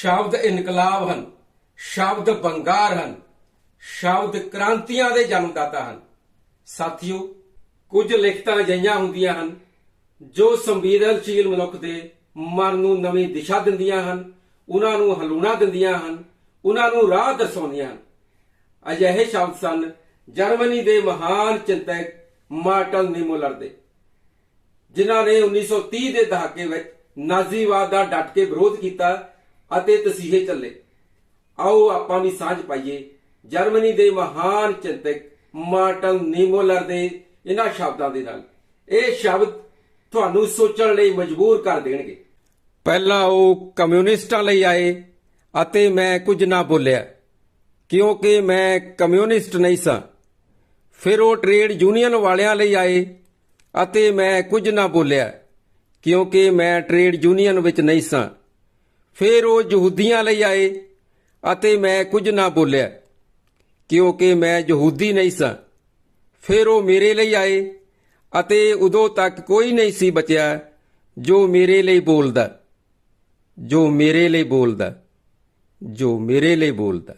ਸ਼ਬਦ ਇਨਕਲਾਬ ਹਨ, ਸ਼ਬਦ ਬੰਗਾਰ ਹਨ, ਸ਼ਬਦ ਕ੍ਰਾਂਤੀਆਂ ਦੇ ਜਨਮਦਾਤਾ ਹਨ। ਸਾਥੀਓ, ਕੁਝ ਲਿਖਤਾਂ ਅਜਿਹੀਆਂ ਹੁੰਦੀਆਂ ਹਨ, ਜੋ ਸੰਵੇਦਨਸ਼ੀਲ ਮਨੁੱਖ ਦੇ ਮਨ ਨੂੰ ਨਵੀਂ ਦਿਸ਼ਾ ਦਿੰਦੀਆਂ ਹਨ, ਉਹਨਾਂ ਨੂੰ ਹਲੂਣਾ ਦਿੰਦੀਆਂ ਹਨ, ਉਹਨਾਂ ਨੂੰ ਰਾਹ ਦਰਸਾਉਂਦੀਆਂ ਹਨ। ਅਜਿਹੇ ਸ਼ਬਦ ਸਨ, ਜਰਮਨੀ ਦੇ ਮਹਾਨ ਚਿੰਤਕ ਮਾਰਟਲ ਨੀਮੋਲਰ ਦੇ ਜਿਨ੍ਹਾਂ ਨੇ 1930 ਦੇ ਦਹਾਕੇ ਵਿੱਚ ਨਾਜ਼ੀਵਾਦ ਦਾ ਡਟ ਕੇ ਵਿਰੋਧ ਕੀਤਾ ਅਤੇ ਤਸੀਹੇ ਚੱਲੇ। ਆਓ ਆਪਾਂ ਵੀ ਸਾਂਝ ਪਾਈਏ। ਜਰਮਨੀ ਦੇ ਮਹਾਨ ਚਿੰਤਕ ਮਾਰਟਨ ਨੀਮੋਲਰ ਦੇ ਇਹਨਾਂ ਸ਼ਬਦਾਂ ਦੇ ਨਾਲ। ਇਹ ਸ਼ਬਦ ਤੁਹਾਨੂੰ ਸੋਚਣ ਲਈ ਮਜਬੂਰ ਕਰ ਦੇਣਗੇ। ਪਹਿਲਾਂ ਉਹ ਕਮਿਊਨਿਸਟਾਂ ਲਈ ਆਏ ਅਤੇ ਮੈਂ ਕੁਝ ਨਾ ਬੋਲਿਆ, ਕਿਉਂਕਿ ਮੈਂ ਕਮਿਊਨਿਸਟ ਨਹੀਂ ਸਾਂ। ਫਿਰ ਉਹ ਟ੍ਰੇਡ ਯੂਨੀਅਨ ਵਾਲਿਆਂ ਲਈ ਆਏ ਅਤੇ ਮੈਂ ਕੁਝ ਨਾ ਬੋਲਿਆ, ਕਿਉਂਕਿ ਮੈਂ ਟ੍ਰੇਡ ਯੂਨੀਅਨ ਵਿੱਚ ਨਹੀਂ ਸਾਂ। ਫਿਰ ਉਹ ਯਹੂਦੀਆਂ ਲਈ ਆਏ ਅਤੇ ਮੈਂ ਕੁਝ ਨਾ ਬੋਲਿਆ, ਕਿਉਂਕਿ ਮੈਂ ਯਹੂਦੀ ਨਹੀਂ ਸਾਂ। ਫਿਰ ਉਹ ਮੇਰੇ ਲਈ ਆਏ ਅਤੇ ਉਦੋਂ ਤੱਕ ਕੋਈ ਨਹੀਂ ਸੀ ਬਚਿਆ ਜੋ ਮੇਰੇ ਲਈ ਬੋਲਦਾ, ਜੋ ਮੇਰੇ ਲਈ ਬੋਲਦਾ, ਜੋ ਮੇਰੇ ਲਈ ਬੋਲਦਾ।